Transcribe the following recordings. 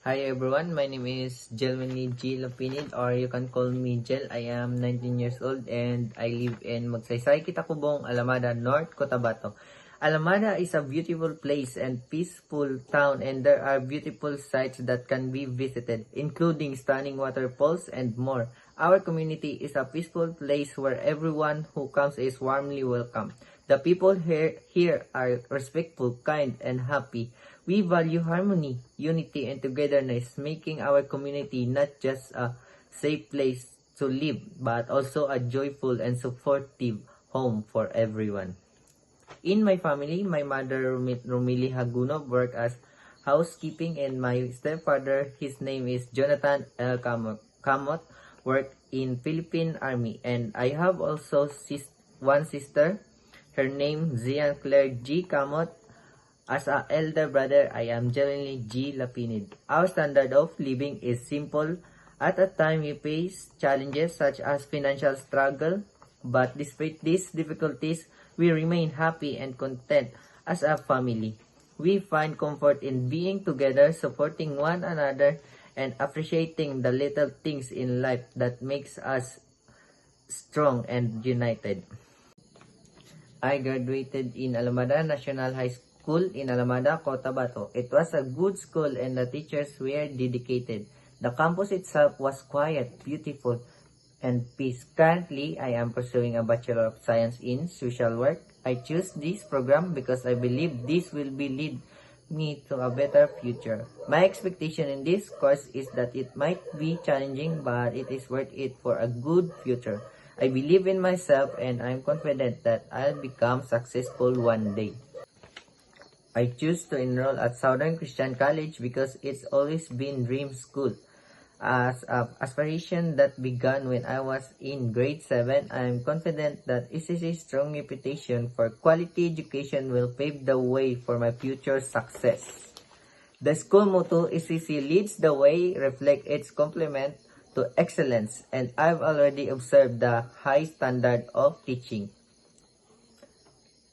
Hi everyone, my name is Jelmany G. Lapinid or you can call me Jel. I am 19 years old and I live in Magsaysay, Kitakubong, Alamada, North Cotabato. Alamada is a beautiful place and peaceful town and there are beautiful sites that can be visited including stunning waterfalls and more. Our community is a peaceful place where everyone who comes is warmly welcome. The people here, here are respectful, kind, and happy. We value harmony, unity, and togetherness, making our community not just a safe place to live, but also a joyful and supportive home for everyone. In my family, my mother, Rumi- Rumili Haguno, work as housekeeping, and my stepfather, his name is Jonathan L. Kamot, Kamot work in Philippine Army. And I have also sis- one sister, her name Zian Claire G. Kamot, as a elder brother, I am genuinely G. Lapinid. Our standard of living is simple. At a time, we face challenges such as financial struggle, but despite these difficulties, we remain happy and content as a family. We find comfort in being together, supporting one another, and appreciating the little things in life that makes us strong and united. I graduated in Alameda National High School in Alameda, Cotabato. It was a good school and the teachers were dedicated. The campus itself was quiet, beautiful, and peace. Currently, I am pursuing a Bachelor of Science in Social Work. I choose this program because I believe this will be lead me to a better future. My expectation in this course is that it might be challenging but it is worth it for a good future. I believe in myself and I'm confident that I'll become successful one day. I choose to enroll at Southern Christian College because it's always been dream school. As a aspiration that began when I was in grade 7, I am confident that ECC's strong reputation for quality education will pave the way for my future success. The school motto ECC leads the way reflect its complement to excellence and I've already observed the high standard of teaching.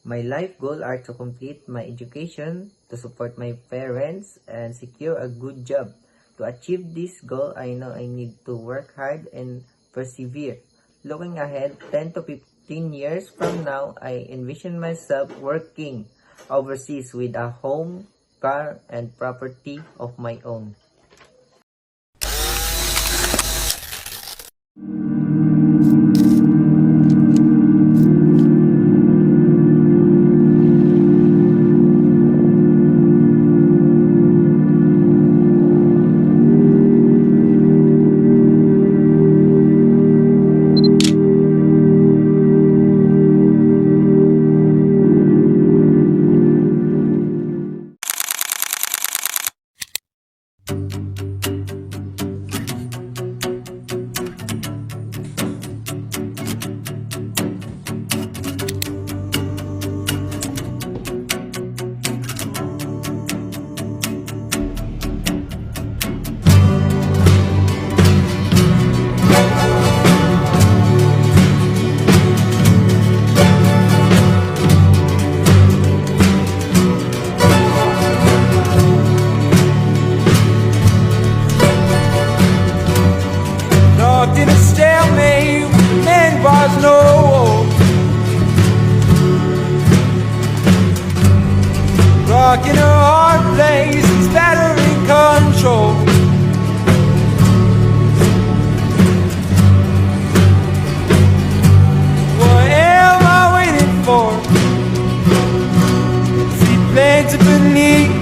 My life goal are to complete my education, to support my parents, and secure a good job. To achieve this goal, I know I need to work hard and persevere. Looking ahead, 10 to 15 years from now, I envision myself working overseas with a home, car, and property of my own. Rocking a hard place, it's battering control. What am I waiting for? See planted beneath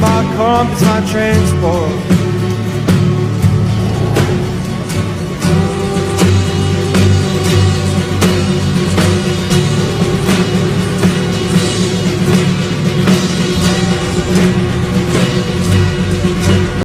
my compass, my transport.